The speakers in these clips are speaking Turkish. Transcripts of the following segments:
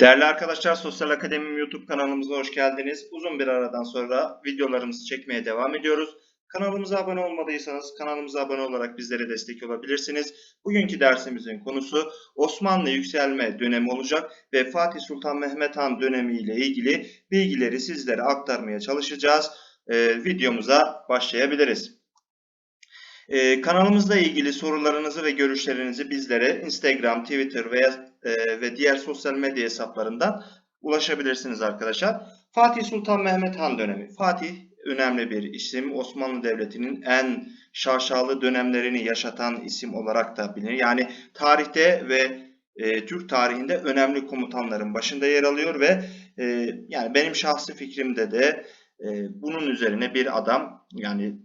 Değerli arkadaşlar Sosyal Akademi YouTube kanalımıza hoş geldiniz. Uzun bir aradan sonra videolarımızı çekmeye devam ediyoruz. Kanalımıza abone olmadıysanız kanalımıza abone olarak bizlere destek olabilirsiniz. Bugünkü dersimizin konusu Osmanlı yükselme dönemi olacak ve Fatih Sultan Mehmet Han dönemi ile ilgili bilgileri sizlere aktarmaya çalışacağız. Ee, videomuza başlayabiliriz. Ee, kanalımızla ilgili sorularınızı ve görüşlerinizi bizlere Instagram, Twitter veya e, ve diğer sosyal medya hesaplarından ulaşabilirsiniz arkadaşlar. Fatih Sultan Mehmet Han dönemi. Fatih önemli bir isim. Osmanlı Devleti'nin en şaşalı dönemlerini yaşatan isim olarak da bilinir. Yani tarihte ve e, Türk tarihinde önemli komutanların başında yer alıyor ve e, yani benim şahsi fikrimde de e, bunun üzerine bir adam yani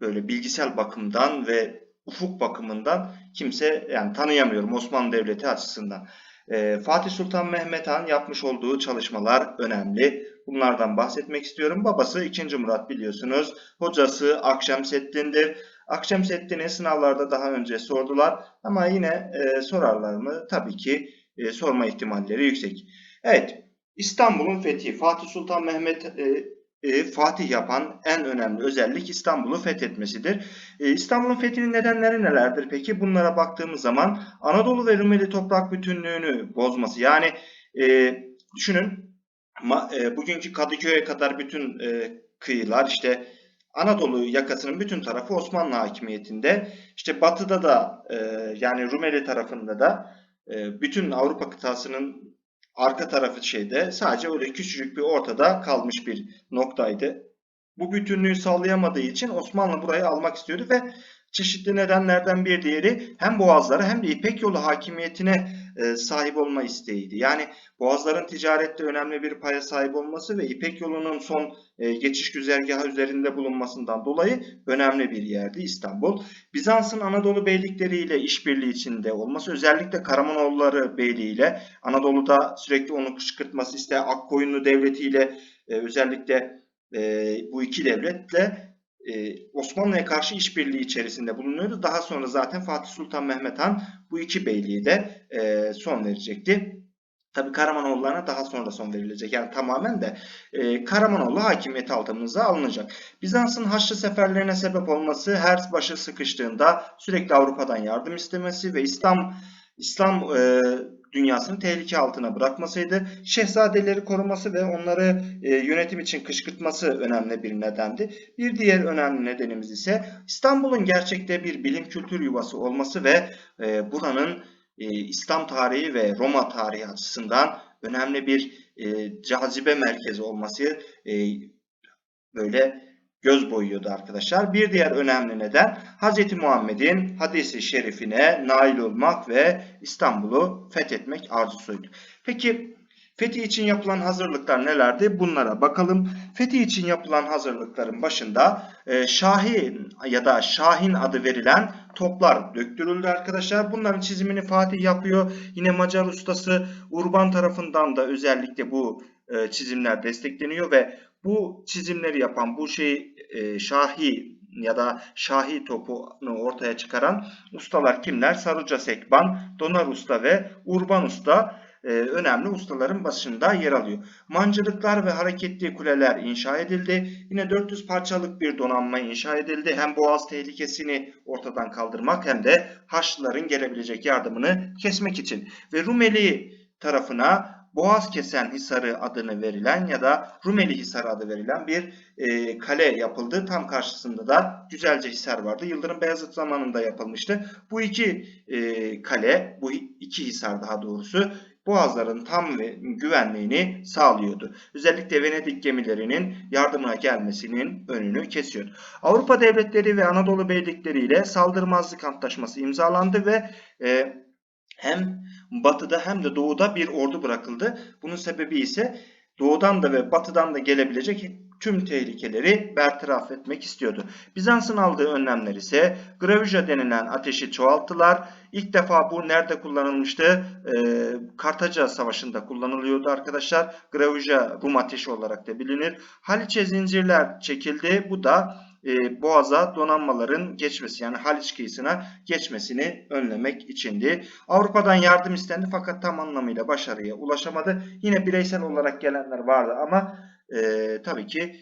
böyle bilgisel bakımdan ve ufuk bakımından kimse yani tanıyamıyorum Osmanlı Devleti açısından. Ee, Fatih Sultan Mehmet Han yapmış olduğu çalışmalar önemli. Bunlardan bahsetmek istiyorum. Babası 2. Murat biliyorsunuz. Hocası Akşemseddin'dir. Akşemseddin'i sınavlarda daha önce sordular ama yine e, sorarlar mı? Tabii ki e, sorma ihtimalleri yüksek. Evet, İstanbul'un fethi. Fatih Sultan Mehmet e, e, Fatih yapan en önemli özellik İstanbul'u fethetmesidir. E, İstanbul'un fethinin nedenleri nelerdir peki? Bunlara baktığımız zaman Anadolu ve Rumeli toprak bütünlüğünü bozması. Yani e, düşünün ma, e, bugünkü Kadıköy'e kadar bütün e, kıyılar işte Anadolu yakasının bütün tarafı Osmanlı hakimiyetinde. İşte batıda da e, yani Rumeli tarafında da e, bütün Avrupa kıtasının arka tarafı şeyde sadece öyle küçücük bir ortada kalmış bir noktaydı. Bu bütünlüğü sağlayamadığı için Osmanlı burayı almak istiyordu ve çeşitli nedenlerden bir diğeri hem boğazlara hem de İpek yolu hakimiyetine e, sahip olma isteğiydi. Yani boğazların ticarette önemli bir paya sahip olması ve İpek yolunun son e, geçiş güzergahı üzerinde bulunmasından dolayı önemli bir yerdi İstanbul. Bizans'ın Anadolu beylikleriyle işbirliği içinde olması özellikle Karamanoğulları Beyliği ile Anadolu'da sürekli onu kışkırtması iste Akkoyunlu Devleti ile e, özellikle bu iki devletle e, Osmanlı'ya karşı işbirliği içerisinde bulunuyordu. Daha sonra zaten Fatih Sultan Mehmet Han bu iki beyliği de e, son verecekti. Tabi Karamanoğullarına daha sonra son verilecek. Yani tamamen de e, Karamanoğlu hakimiyeti altımıza alınacak. Bizans'ın Haçlı seferlerine sebep olması her başı sıkıştığında sürekli Avrupa'dan yardım istemesi ve İslam İslam e, dünyasını tehlike altına bırakmasıydı. Şehzadeleri koruması ve onları e, yönetim için kışkırtması önemli bir nedendi. Bir diğer önemli nedenimiz ise İstanbul'un gerçekte bir bilim kültür yuvası olması ve e, buranın e, İslam tarihi ve Roma tarihi açısından önemli bir e, cazibe merkezi olması e, böyle göz boyuyordu arkadaşlar. Bir diğer önemli neden Hz. Muhammed'in hadisi şerifine nail olmak ve İstanbul'u fethetmek arzusuydu. Peki Fethi için yapılan hazırlıklar nelerdi? Bunlara bakalım. Fethi için yapılan hazırlıkların başında e, Şahin ya da Şahin adı verilen toplar döktürüldü arkadaşlar. Bunların çizimini Fatih yapıyor. Yine Macar ustası Urban tarafından da özellikle bu e, çizimler destekleniyor ve bu çizimleri yapan bu şey e, Şahi ya da Şahi topunu ortaya çıkaran ustalar kimler? Saruca Sekban, Donar Usta ve Urban Usta e, önemli ustaların başında yer alıyor. Mancılıklar ve hareketli kuleler inşa edildi. Yine 400 parçalık bir donanma inşa edildi. Hem boğaz tehlikesini ortadan kaldırmak hem de Haçlıların gelebilecek yardımını kesmek için. Ve Rumeli tarafına Boğaz Kesen Hisarı adını verilen ya da Rumeli Hisarı adı verilen bir e, kale yapıldı. Tam karşısında da Güzelce Hisar vardı. Yıldırım Beyazıt zamanında yapılmıştı. Bu iki e, kale, bu iki hisar daha doğrusu boğazların tam ve güvenliğini sağlıyordu. Özellikle Venedik gemilerinin yardımına gelmesinin önünü kesiyordu. Avrupa devletleri ve Anadolu beylikleri ile saldırmazlık antlaşması imzalandı ve e, hem batıda hem de doğuda bir ordu bırakıldı. Bunun sebebi ise doğudan da ve batıdan da gelebilecek tüm tehlikeleri bertaraf etmek istiyordu. Bizans'ın aldığı önlemler ise Gravija denilen ateşi çoğalttılar. İlk defa bu nerede kullanılmıştı? Ee, Kartaca Savaşı'nda kullanılıyordu arkadaşlar. Gravija Rum ateşi olarak da bilinir. Haliç'e zincirler çekildi. Bu da e, Boğaz'a donanmaların geçmesi yani Haliç kıyısına geçmesini önlemek içindi. Avrupa'dan yardım istendi fakat tam anlamıyla başarıya ulaşamadı. Yine bireysel olarak gelenler vardı ama e, tabii ki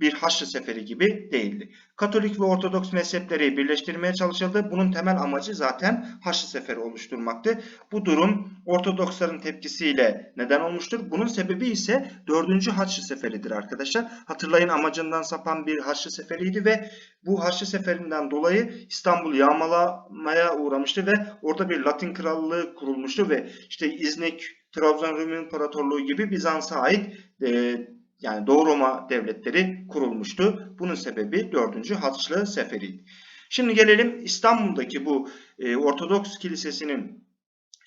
bir Haçlı Seferi gibi değildi. Katolik ve Ortodoks mezhepleri birleştirmeye çalışıldı. Bunun temel amacı zaten Haçlı Seferi oluşturmaktı. Bu durum Ortodoksların tepkisiyle neden olmuştur. Bunun sebebi ise 4. Haçlı Seferidir arkadaşlar. Hatırlayın amacından sapan bir Haçlı Seferiydi ve bu Haçlı Seferinden dolayı İstanbul yağmalamaya uğramıştı ve orada bir Latin Krallığı kurulmuştu ve işte İznik, Trabzon Rum İmparatorluğu gibi Bizans'a ait e, yani Doğu Roma devletleri kurulmuştu. Bunun sebebi 4. Haçlı Seferi. Şimdi gelelim İstanbul'daki bu e, Ortodoks Kilisesi'nin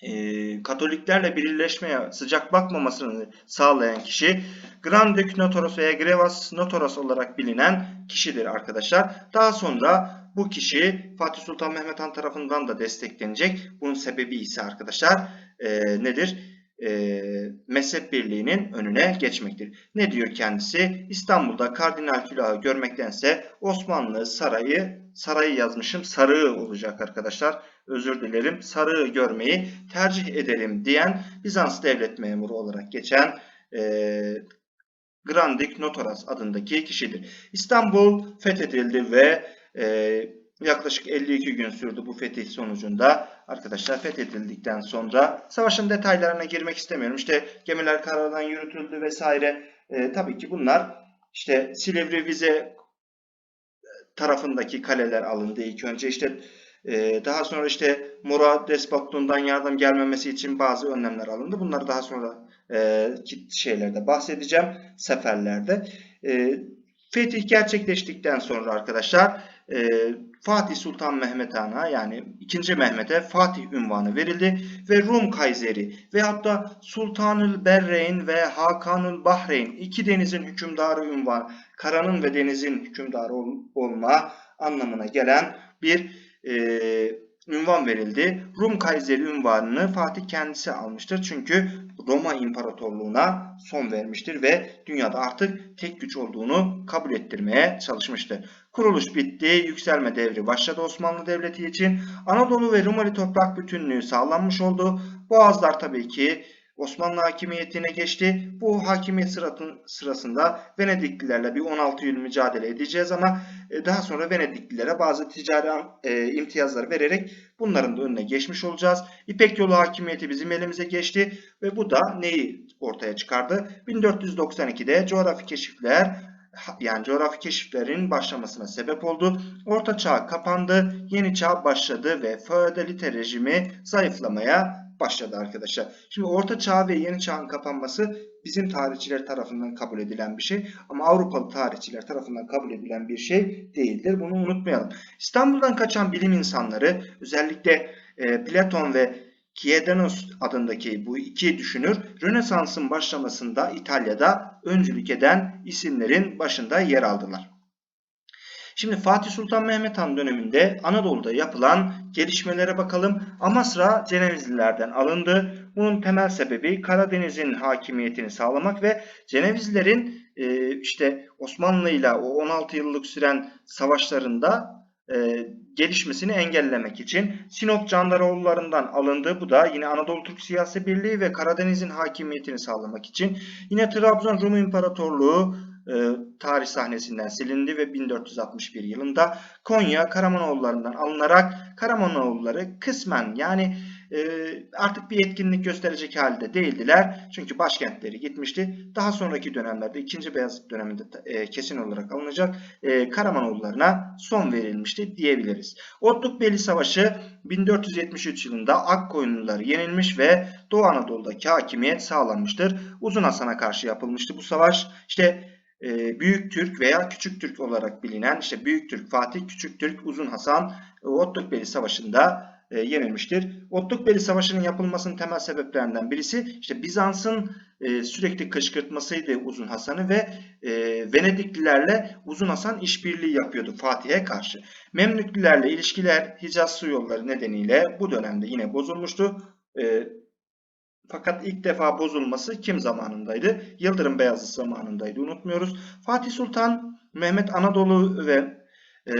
e, Katoliklerle birleşmeye sıcak bakmamasını sağlayan kişi Grand Notaros veya Grevas Notaros olarak bilinen kişidir arkadaşlar. Daha sonra bu kişi Fatih Sultan Mehmet Han tarafından da desteklenecek. Bunun sebebi ise arkadaşlar e, nedir? E, mezhep birliğinin önüne geçmektir. Ne diyor kendisi? İstanbul'da kardinal külahı görmektense Osmanlı sarayı, sarayı yazmışım sarığı olacak arkadaşlar. Özür dilerim. Sarığı görmeyi tercih ederim diyen Bizans devlet memuru olarak geçen e, Grandik Notaras adındaki kişidir. İstanbul fethedildi ve e, Yaklaşık 52 gün sürdü bu fetih sonucunda. Arkadaşlar fethedildikten sonra savaşın detaylarına girmek istemiyorum. İşte gemiler karadan yürütüldü vesaire. E, tabii ki bunlar işte Silivri Vize tarafındaki kaleler alındı ilk önce. İşte e, daha sonra işte Murad Despotluğundan yardım gelmemesi için bazı önlemler alındı. Bunları daha sonra e, şeylerde bahsedeceğim seferlerde. E, fetih gerçekleştikten sonra arkadaşlar e, Fatih Sultan Mehmet Han'a yani 2. Mehmet'e Fatih ünvanı verildi ve Rum Kayseri ve hatta Sultanül Berreyn ve Hakanül Bahreyn iki denizin hükümdarı ünvanı, karanın ve denizin hükümdarı ol, olma anlamına gelen bir e, ünvan verildi. Rum Kayseri ünvanını Fatih kendisi almıştır. Çünkü Roma İmparatorluğu'na son vermiştir ve dünyada artık tek güç olduğunu kabul ettirmeye çalışmıştır. Kuruluş bitti, yükselme devri başladı Osmanlı Devleti için. Anadolu ve Rumeli toprak bütünlüğü sağlanmış oldu. Boğazlar tabii ki Osmanlı hakimiyetine geçti. Bu hakimiyet sırasında Venediklilerle bir 16 yıl mücadele edeceğiz ama e, daha sonra Venediklilere bazı ticari e, imtiyazlar vererek bunların da önüne geçmiş olacağız. İpek yolu hakimiyeti bizim elimize geçti ve bu da neyi ortaya çıkardı? 1492'de coğrafi keşifler yani coğrafi keşiflerin başlamasına sebep oldu. Orta çağ kapandı, yeni çağ başladı ve feodalite rejimi zayıflamaya başladı arkadaşlar. Şimdi Orta Çağ ve Yeni Çağ'ın kapanması bizim tarihçiler tarafından kabul edilen bir şey ama Avrupalı tarihçiler tarafından kabul edilen bir şey değildir. Bunu unutmayalım. İstanbul'dan kaçan bilim insanları özellikle e, Platon ve Kiedenos adındaki bu iki düşünür Rönesans'ın başlamasında İtalya'da öncülük eden isimlerin başında yer aldılar. Şimdi Fatih Sultan Mehmet Han döneminde Anadolu'da yapılan gelişmelere bakalım. Amasra Cenevizlilerden alındı. Bunun temel sebebi Karadeniz'in hakimiyetini sağlamak ve Cenevizlerin e, işte Osmanlı ile o 16 yıllık süren savaşlarında e, gelişmesini engellemek için Sinop Candaroğullarından alındı. Bu da yine Anadolu Türk Siyasi Birliği ve Karadeniz'in hakimiyetini sağlamak için. Yine Trabzon Rum İmparatorluğu e, tarih sahnesinden silindi ve 1461 yılında Konya Karamanoğullarından alınarak Karamanoğulları kısmen yani e, artık bir etkinlik gösterecek halde değildiler. Çünkü başkentleri gitmişti. Daha sonraki dönemlerde 2. Beyazıt döneminde e, kesin olarak alınacak e, Karamanoğullarına son verilmişti diyebiliriz. Otlukbeyli Savaşı 1473 yılında Akkoyunlular yenilmiş ve Doğu Anadolu'daki hakimiyet sağlanmıştır. Uzun Hasan'a karşı yapılmıştı bu savaş. İşte e, Büyük Türk veya Küçük Türk olarak bilinen işte Büyük Türk Fatih, Küçük Türk Uzun Hasan e, Savaşı'nda e, yenilmiştir. Otlukbeli Savaşı'nın yapılmasının temel sebeplerinden birisi işte Bizans'ın e, sürekli kışkırtmasıydı Uzun Hasan'ı ve e, Venediklilerle Uzun Hasan işbirliği yapıyordu Fatih'e karşı. Memlüklilerle ilişkiler Hicaz su yolları nedeniyle bu dönemde yine bozulmuştu. E, fakat ilk defa bozulması kim zamanındaydı? Yıldırım Beyazıt zamanındaydı. Unutmuyoruz. Fatih Sultan Mehmet Anadolu ve e,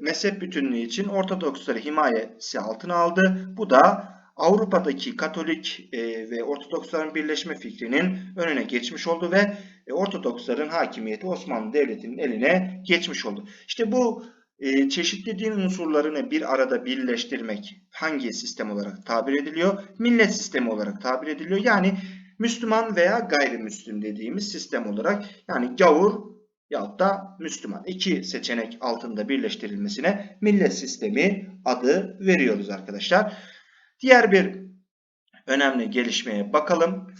mezhep bütünlüğü için Ortodoksları himayesi altına aldı. Bu da Avrupa'daki Katolik e, ve Ortodoksların birleşme fikrinin önüne geçmiş oldu ve e, Ortodoksların hakimiyeti Osmanlı Devleti'nin eline geçmiş oldu. İşte bu e, çeşitli din unsurlarını bir arada birleştirmek hangi sistem olarak tabir ediliyor? Millet sistemi olarak tabir ediliyor. Yani Müslüman veya gayrimüslim dediğimiz sistem olarak yani gavur yahut da Müslüman iki seçenek altında birleştirilmesine millet sistemi adı veriyoruz arkadaşlar. Diğer bir önemli gelişmeye bakalım.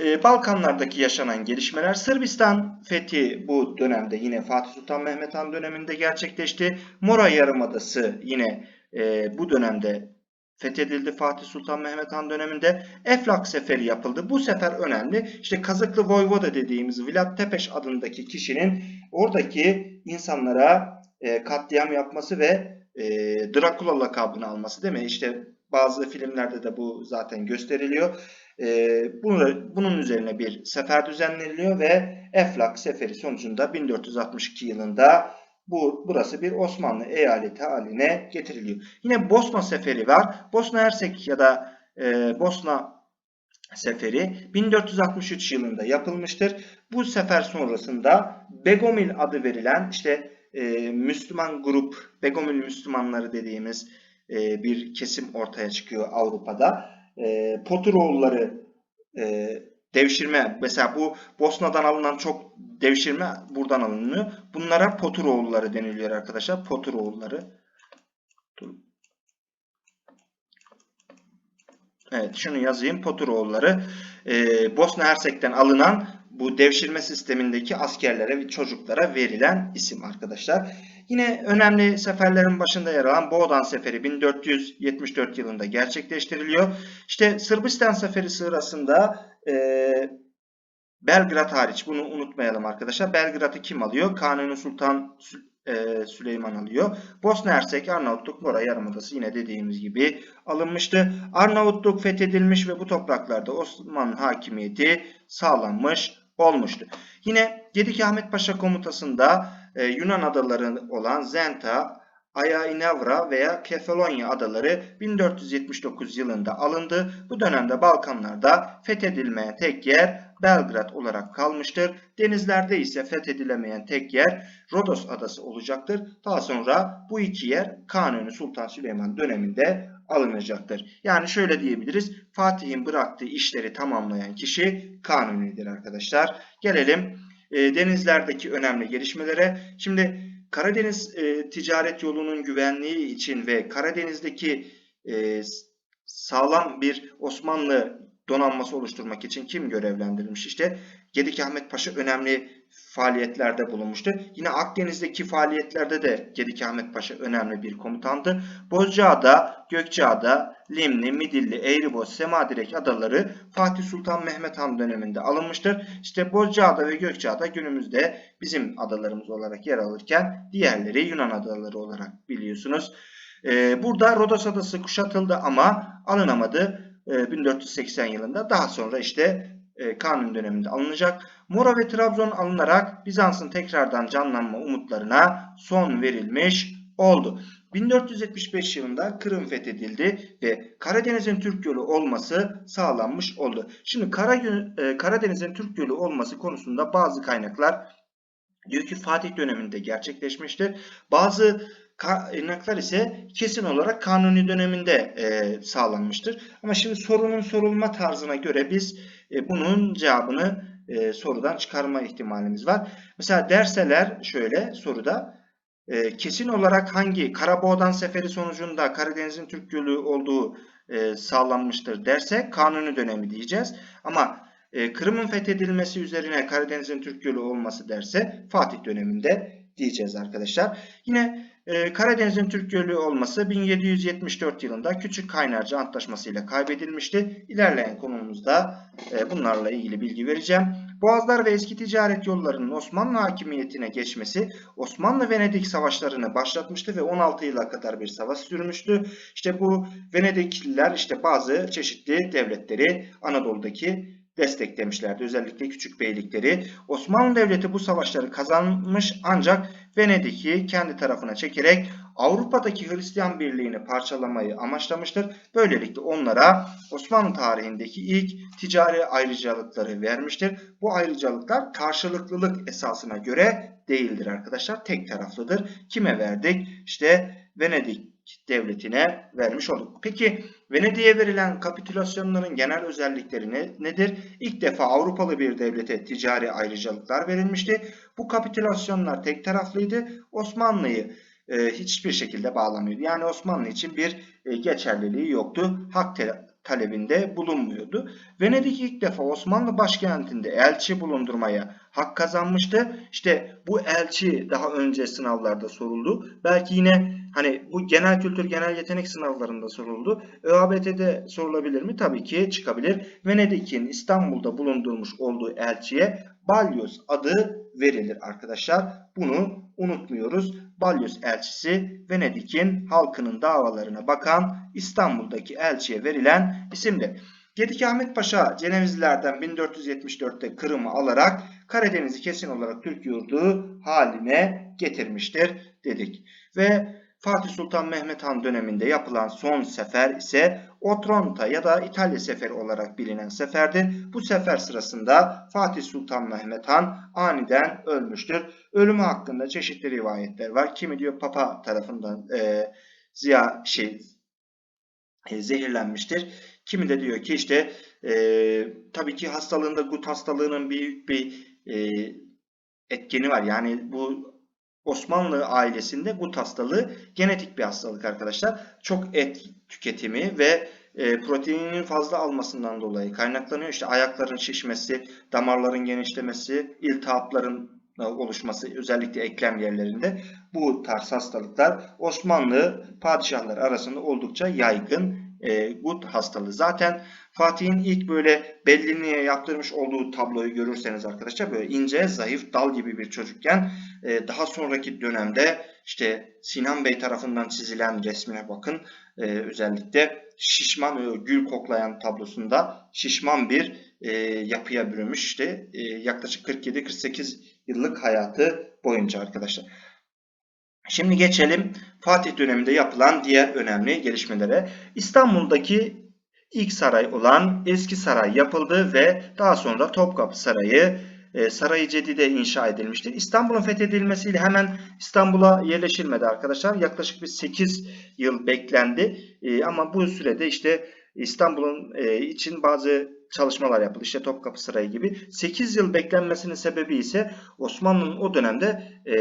Ee, Balkanlardaki yaşanan gelişmeler Sırbistan fethi bu dönemde yine Fatih Sultan Mehmet Han döneminde gerçekleşti. Mora Yarımadası yine e, bu dönemde fethedildi Fatih Sultan Mehmet Han döneminde. Eflak seferi yapıldı. Bu sefer önemli. İşte Kazıklı Voyvoda dediğimiz Vlad Tepeş adındaki kişinin oradaki insanlara e, katliam yapması ve e, Drakula lakabını alması değil mi? İşte bazı filmlerde de bu zaten gösteriliyor. E, bunu, bunun üzerine bir sefer düzenleniliyor ve Eflak seferi sonucunda 1462 yılında bu burası bir Osmanlı eyaleti haline getiriliyor. Yine Bosna seferi var. Bosna Hersek ya da e, Bosna seferi 1463 yılında yapılmıştır. Bu sefer sonrasında Begomil adı verilen işte e, Müslüman grup, Begomil Müslümanları dediğimiz e, bir kesim ortaya çıkıyor Avrupa'da. E, Poturoğulları e, devşirme mesela bu Bosna'dan alınan çok devşirme buradan alınıyor. Bunlara Poturoğulları deniliyor arkadaşlar. Poturoğulları. Evet şunu yazayım. Poturoğulları. Ee, Bosna Hersek'ten alınan bu devşirme sistemindeki askerlere ve çocuklara verilen isim arkadaşlar. Yine önemli seferlerin başında yer alan Boğdan Seferi 1474 yılında gerçekleştiriliyor. İşte Sırbistan Seferi sırasında e, Belgrad hariç bunu unutmayalım arkadaşlar. Belgrad'ı kim alıyor? Kanuni Sultan e, Süleyman alıyor. Bosna Hersek, Arnavutluk, Bora Yarımadası yine dediğimiz gibi alınmıştı. Arnavutluk fethedilmiş ve bu topraklarda Osmanlı hakimiyeti sağlanmış olmuştu. Yine Gedik Ahmet Paşa komutasında e, Yunan adaları olan Zenta, Ayainavra veya Kefalonya adaları 1479 yılında alındı. Bu dönemde Balkanlarda fethedilmeyen tek yer Belgrad olarak kalmıştır. Denizlerde ise fethedilemeyen tek yer Rodos adası olacaktır. Daha sonra bu iki yer Kanuni Sultan Süleyman döneminde alınacaktır. Yani şöyle diyebiliriz. Fatih'in bıraktığı işleri tamamlayan kişi Kanuni'dir arkadaşlar. Gelelim e, denizlerdeki önemli gelişmelere. Şimdi Karadeniz e, ticaret yolunun güvenliği için ve Karadeniz'deki e, sağlam bir Osmanlı donanması oluşturmak için kim görevlendirilmiş? İşte Gedik Ahmet Paşa önemli faaliyetlerde bulunmuştu. Yine Akdeniz'deki faaliyetlerde de Gedik Ahmet Paşa önemli bir komutandı. Bozcaada, Gökçeada, Limni, Midilli, Eğriboz, Semadirek adaları Fatih Sultan Mehmet Han döneminde alınmıştır. İşte Bozcaada ve Gökçeada günümüzde bizim adalarımız olarak yer alırken diğerleri Yunan adaları olarak biliyorsunuz. Ee, burada Rodos adası kuşatıldı ama alınamadı. 1480 yılında. Daha sonra işte e, Kanun döneminde alınacak. Mora ve Trabzon alınarak Bizans'ın tekrardan canlanma umutlarına son verilmiş oldu. 1475 yılında Kırım fethedildi ve Karadeniz'in Türk Gölü olması sağlanmış oldu. Şimdi e, Karadeniz'in Türk Gölü olması konusunda bazı kaynaklar diyor ki Fatih döneminde gerçekleşmiştir. Bazı kaynaklar ise kesin olarak Kanuni döneminde e, sağlanmıştır. Ama şimdi sorunun sorulma tarzına göre biz e, bunun cevabını e, sorudan çıkarma ihtimalimiz var. Mesela derseler şöyle soruda e, kesin olarak hangi Karaboğdan seferi sonucunda Karadeniz'in Türk Gölü olduğu e, sağlanmıştır derse Kanuni dönemi diyeceğiz. Ama e, Kırım'ın fethedilmesi üzerine Karadeniz'in Türk Gölü olması derse Fatih döneminde diyeceğiz arkadaşlar. Yine ee, Karadeniz'in Türk Gölü olması 1774 yılında Küçük Kaynarca Antlaşması ile kaybedilmişti. İlerleyen konumuzda e, bunlarla ilgili bilgi vereceğim. Boğazlar ve eski ticaret yollarının Osmanlı hakimiyetine geçmesi Osmanlı-Venedik savaşlarını başlatmıştı ve 16 yıla kadar bir savaş sürmüştü. İşte bu Venedikliler işte bazı çeşitli devletleri Anadolu'daki desteklemişlerdi. Özellikle küçük beylikleri. Osmanlı Devleti bu savaşları kazanmış ancak Venedik'i kendi tarafına çekerek Avrupa'daki Hristiyan birliğini parçalamayı amaçlamıştır. Böylelikle onlara Osmanlı tarihindeki ilk ticari ayrıcalıkları vermiştir. Bu ayrıcalıklar karşılıklılık esasına göre değildir arkadaşlar. Tek taraflıdır. Kime verdik? İşte Venedik devletine vermiş olduk. Peki Venedik'e verilen kapitülasyonların genel özellikleri ne, nedir? İlk defa Avrupalı bir devlete ticari ayrıcalıklar verilmişti. Bu kapitülasyonlar tek taraflıydı. Osmanlı'yı e, hiçbir şekilde bağlamıyordu. Yani Osmanlı için bir e, geçerliliği yoktu. Hak talebinde bulunmuyordu. Venedik ilk defa Osmanlı başkentinde elçi bulundurmaya hak kazanmıştı. İşte bu elçi daha önce sınavlarda soruldu. Belki yine hani bu genel kültür, genel yetenek sınavlarında soruldu. ÖABT'de sorulabilir mi? Tabii ki çıkabilir. Venedik'in İstanbul'da bulundurmuş olduğu elçiye Balyoz adı verilir arkadaşlar. Bunu unutmuyoruz. Balyoz elçisi Venedik'in halkının davalarına bakan İstanbul'daki elçiye verilen isimdir. Gedik Ahmet Paşa Cenevizlilerden 1474'te Kırım'ı alarak Karadeniz'i kesin olarak Türk yurdu haline getirmiştir dedik. Ve Fatih Sultan Mehmet Han döneminde yapılan son sefer ise Otranto ya da İtalya seferi olarak bilinen seferdir. Bu sefer sırasında Fatih Sultan Mehmet Han aniden ölmüştür. Ölümü hakkında çeşitli rivayetler var. Kimi diyor Papa tarafından e, ziya şey e, zehirlenmiştir. Kimi de diyor ki işte e, tabii ki hastalığında gut hastalığının büyük bir e, etkeni var. Yani bu Osmanlı ailesinde gut hastalığı genetik bir hastalık arkadaşlar. Çok et tüketimi ve e, proteininin fazla almasından dolayı kaynaklanıyor. İşte ayakların şişmesi, damarların genişlemesi, iltihapların oluşması özellikle eklem yerlerinde bu tarz hastalıklar Osmanlı padişahları arasında oldukça yaygın e, gut hastalığı. Zaten Fatih'in ilk böyle bellinliğe yaptırmış olduğu tabloyu görürseniz arkadaşlar böyle ince, zayıf, dal gibi bir çocukken e, daha sonraki dönemde işte Sinan Bey tarafından çizilen resmine bakın. E, özellikle şişman, e, gül koklayan tablosunda şişman bir e, yapıya bürünmüş. İşte e, yaklaşık 47-48 yıllık hayatı boyunca arkadaşlar. Şimdi geçelim Fatih döneminde yapılan diğer önemli gelişmelere. İstanbul'daki ilk saray olan Eski Saray yapıldı ve daha sonra Topkapı Sarayı e, Saray-ı Cedide inşa edilmiştir. İstanbul'un fethedilmesiyle hemen İstanbul'a yerleşilmedi arkadaşlar. Yaklaşık bir 8 yıl beklendi. E, ama bu sürede işte İstanbul'un e, için bazı çalışmalar yapıldı. İşte Topkapı Sarayı gibi. 8 yıl beklenmesinin sebebi ise Osmanlı'nın o dönemde e,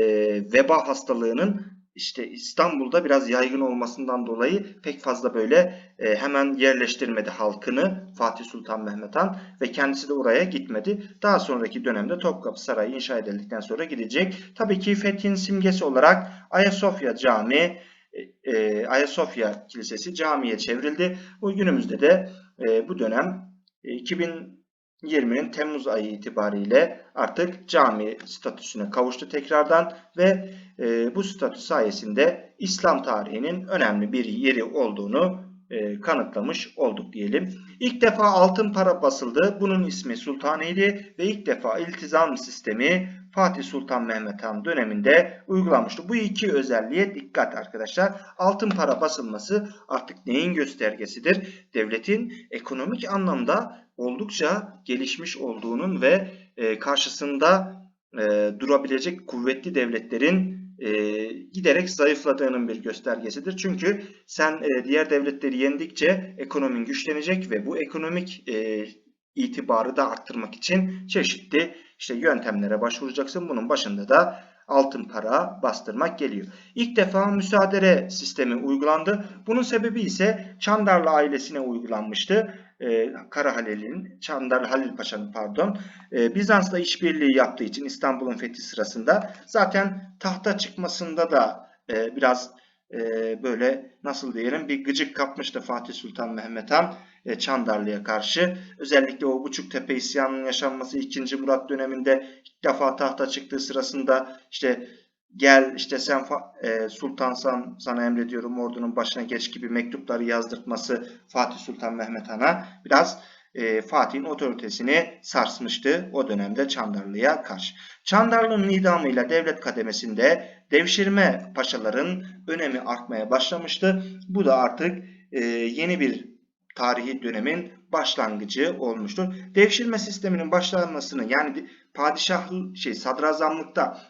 veba hastalığının işte İstanbul'da biraz yaygın olmasından dolayı pek fazla böyle e, hemen yerleştirmedi halkını Fatih Sultan Mehmet Han ve kendisi de oraya gitmedi. Daha sonraki dönemde Topkapı Sarayı inşa edildikten sonra gidecek. Tabii ki fethin simgesi olarak Ayasofya Camii e, e, Ayasofya Kilisesi camiye çevrildi. Bu günümüzde de e, bu dönem 2020'nin Temmuz ayı itibariyle artık cami statüsüne kavuştu tekrardan ve e, bu statü sayesinde İslam tarihinin önemli bir yeri olduğunu e, kanıtlamış olduk diyelim. İlk defa altın para basıldı. Bunun ismi Sultani'ydi ve ilk defa iltizam sistemi Fatih Sultan Mehmet Han döneminde uygulanmıştı. Bu iki özelliğe dikkat arkadaşlar. Altın para basılması artık neyin göstergesidir? Devletin ekonomik anlamda oldukça gelişmiş olduğunun ve e, karşısında e, durabilecek kuvvetli devletlerin e, giderek zayıfladığının bir göstergesidir. Çünkü sen e, diğer devletleri yendikçe ekonomin güçlenecek ve bu ekonomik e, itibarı da arttırmak için çeşitli işte yöntemlere başvuracaksın. Bunun başında da altın para bastırmak geliyor. İlk defa müsaadere sistemi uygulandı. Bunun sebebi ise Çandarlı ailesine uygulanmıştı. Ee, Kara Halil'in, Çandarlı Halil Paşa'nın pardon, ee, Bizans'la işbirliği yaptığı için İstanbul'un fethi sırasında zaten tahta çıkmasında da e, biraz e, böyle nasıl diyelim bir gıcık kapmıştı Fatih Sultan Mehmet Han Çandarlı'ya karşı. Özellikle o Buçuktepe isyanının yaşanması 2. Murat döneminde ilk defa tahta çıktığı sırasında işte gel işte sen e, sultansan sana emrediyorum ordunun başına geç gibi mektupları yazdırtması Fatih Sultan Mehmet Han'a biraz e, Fatih'in otoritesini sarsmıştı o dönemde Çandarlı'ya karşı. Çandarlı'nın idamıyla devlet kademesinde devşirme paşaların önemi artmaya başlamıştı. Bu da artık e, yeni bir tarihi dönemin başlangıcı olmuştur. Devşirme sisteminin başlanmasını yani padişah şey sadrazamlıkta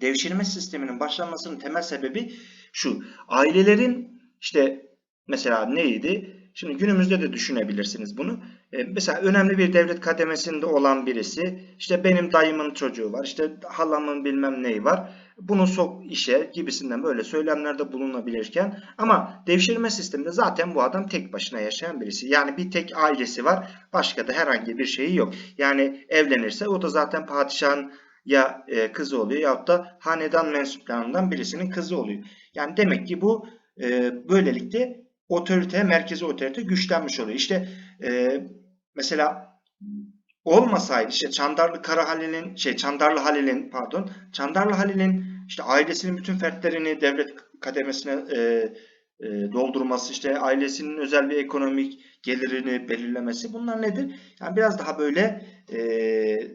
devşirme sisteminin başlanmasının temel sebebi şu. Ailelerin işte mesela neydi? Şimdi günümüzde de düşünebilirsiniz bunu. E, mesela önemli bir devlet kademesinde olan birisi, işte benim dayımın çocuğu var, işte halamın bilmem neyi var. Bunu sok işe gibisinden böyle söylemlerde bulunabilirken ama devşirme sisteminde zaten bu adam tek başına yaşayan birisi. Yani bir tek ailesi var, başka da herhangi bir şeyi yok. Yani evlenirse o da zaten padişahın ya e, kızı oluyor yahut da hanedan mensuplarından birisinin kızı oluyor. Yani demek ki bu e, böylelikle otorite, merkezi otorite güçlenmiş oluyor. İşte e, mesela olmasaydı işte Çandarlı Kara Halil'in şey Çandarlı Halil'in pardon Çandarlı Halil'in işte ailesinin bütün fertlerini devlet kademesine e, e, doldurması işte ailesinin özel bir ekonomik gelirini belirlemesi bunlar nedir? Yani biraz daha böyle e,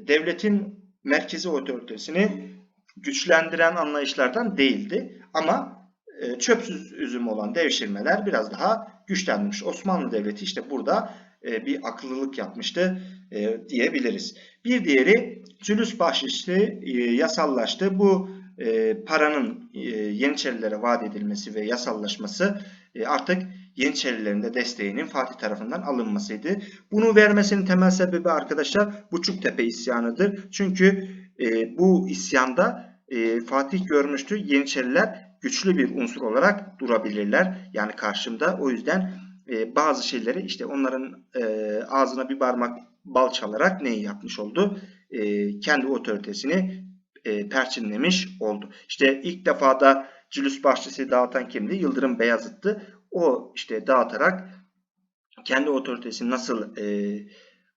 devletin merkezi otoritesini güçlendiren anlayışlardan değildi. Ama e, çöpsüz üzüm olan devşirmeler biraz daha güçlenmiş. Osmanlı Devleti işte burada e, bir akıllılık yapmıştı e, diyebiliriz. Bir diğeri cülüs bahşişi e, yasallaştı. Bu e, paranın e, Yeniçerilere vaat edilmesi ve yasallaşması e, artık Yeniçerilerin de desteğinin Fatih tarafından alınmasıydı. Bunu vermesinin temel sebebi arkadaşlar Buçuktepe isyanıdır. Çünkü e, bu isyanda e, Fatih görmüştü Yeniçeriler güçlü bir unsur olarak durabilirler. Yani karşımda o yüzden e, bazı şeyleri işte onların e, ağzına bir parmak bal çalarak neyi yapmış oldu? E, kendi otoritesini e, perçinlemiş oldu. İşte ilk defa da Cülüs Bahçesi dağıtan kimdi? Yıldırım Beyazıt'tı. O işte dağıtarak kendi otoritesini nasıl e,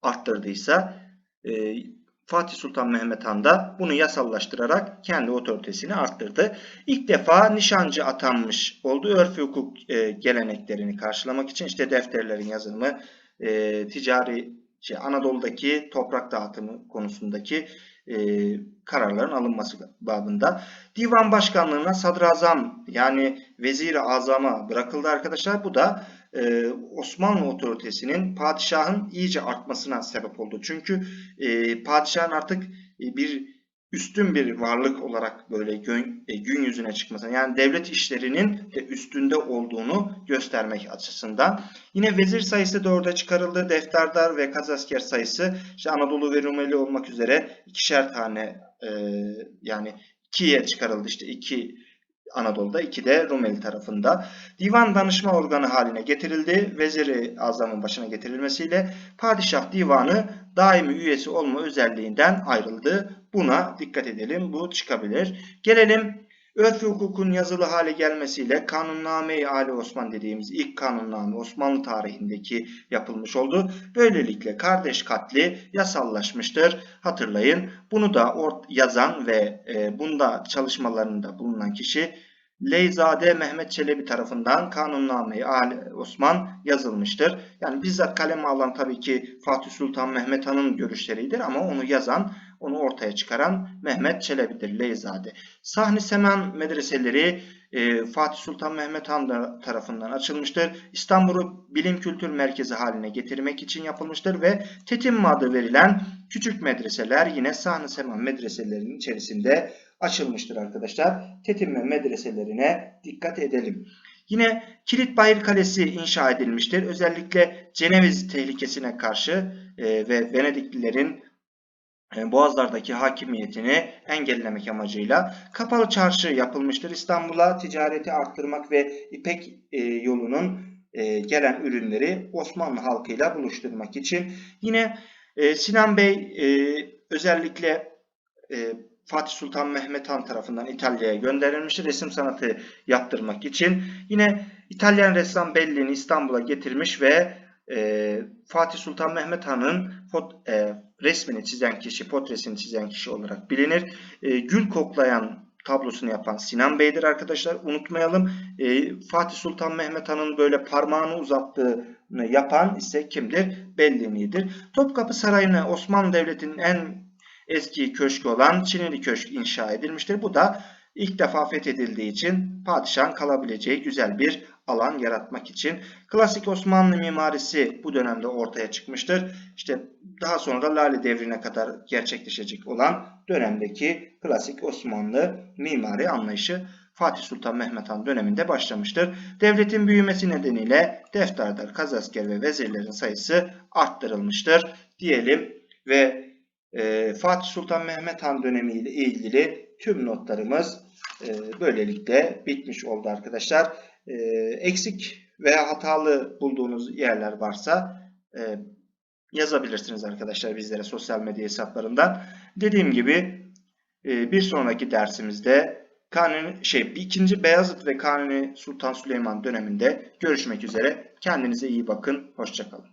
arttırdıysa e, Fatih Sultan Mehmet Han da bunu yasallaştırarak kendi otoritesini arttırdı. İlk defa nişancı atanmış oldu. Örf hukuk e, geleneklerini karşılamak için işte defterlerin yazılımı, e, ticari şey, Anadolu'daki toprak dağıtımı konusundaki e, kararların alınması babında. Divan başkanlığına sadrazam yani vezir-i azama bırakıldı arkadaşlar. Bu da e, Osmanlı otoritesinin padişahın iyice artmasına sebep oldu. Çünkü e, padişahın artık e, bir üstün bir varlık olarak böyle gün, e, gün yüzüne çıkmasına yani devlet işlerinin de üstünde olduğunu göstermek açısından. Yine vezir sayısı orada çıkarıldı. Defterdar ve kazasker sayısı işte Anadolu ve Rumeli olmak üzere ikişer tane e, yani ikiye çıkarıldı işte iki Anadolu'da, iki de Rumeli tarafında. Divan danışma organı haline getirildi. Veziri azamın başına getirilmesiyle padişah divanı daimi üyesi olma özelliğinden ayrıldı. Buna dikkat edelim. Bu çıkabilir. Gelelim Örf hukukun yazılı hale gelmesiyle Kanunname-i Ali Osman dediğimiz ilk kanunname Osmanlı tarihindeki yapılmış oldu. Böylelikle kardeş katli yasallaşmıştır. Hatırlayın bunu da yazan ve e, bunda çalışmalarında bulunan kişi Leyzade Mehmet Çelebi tarafından Kanunname-i Ali Osman yazılmıştır. Yani bizzat kaleme alan tabii ki Fatih Sultan Mehmet Han'ın görüşleridir ama onu yazan onu ortaya çıkaran Mehmet Çelebi'dir Leyzade. Sahni Semen medreseleri e, Fatih Sultan Mehmet Han tarafından açılmıştır. İstanbul'u bilim kültür merkezi haline getirmek için yapılmıştır ve Tetim adı verilen küçük medreseler yine Sahni Semen medreselerinin içerisinde açılmıştır arkadaşlar. Tetim medreselerine dikkat edelim. Yine Kilitbayır Kalesi inşa edilmiştir. Özellikle Ceneviz tehlikesine karşı e, ve Venediklilerin Boğazlardaki hakimiyetini engellemek amacıyla kapalı çarşı yapılmıştır. İstanbul'a ticareti arttırmak ve İpek e, yolunun e, gelen ürünleri Osmanlı halkıyla buluşturmak için. Yine Sinan Bey özellikle Fatih Sultan Mehmet Han tarafından İtalya'ya gönderilmiştir resim sanatı yaptırmak için. Yine İtalyan ressam Bellini İstanbul'a getirmiş ve Fatih Sultan Mehmet Han'ın resmini çizen kişi, potresini çizen kişi olarak bilinir. E, gül koklayan tablosunu yapan Sinan Bey'dir arkadaşlar. Unutmayalım. E, Fatih Sultan Mehmet Han'ın böyle parmağını uzattığı yapan ise kimdir? Bellini'dir. Topkapı Sarayı'nı Osmanlı Devleti'nin en eski köşkü olan Çinili Köşk inşa edilmiştir. Bu da ilk defa fethedildiği için padişahın kalabileceği güzel bir alan yaratmak için. Klasik Osmanlı mimarisi bu dönemde ortaya çıkmıştır. İşte daha sonra Lale devrine kadar gerçekleşecek olan dönemdeki klasik Osmanlı mimari anlayışı Fatih Sultan Mehmet Han döneminde başlamıştır. Devletin büyümesi nedeniyle defterdar, kazasker ve vezirlerin sayısı arttırılmıştır diyelim ve e, Fatih Sultan Mehmet Han dönemi ile ilgili tüm notlarımız e, böylelikle bitmiş oldu arkadaşlar. E, eksik veya hatalı bulduğunuz yerler varsa e, yazabilirsiniz arkadaşlar bizlere sosyal medya hesaplarından. Dediğim gibi e, bir sonraki dersimizde Kanuni şey ikinci Beyazıt ve Kanuni Sultan Süleyman döneminde görüşmek üzere. Kendinize iyi bakın. Hoşçakalın.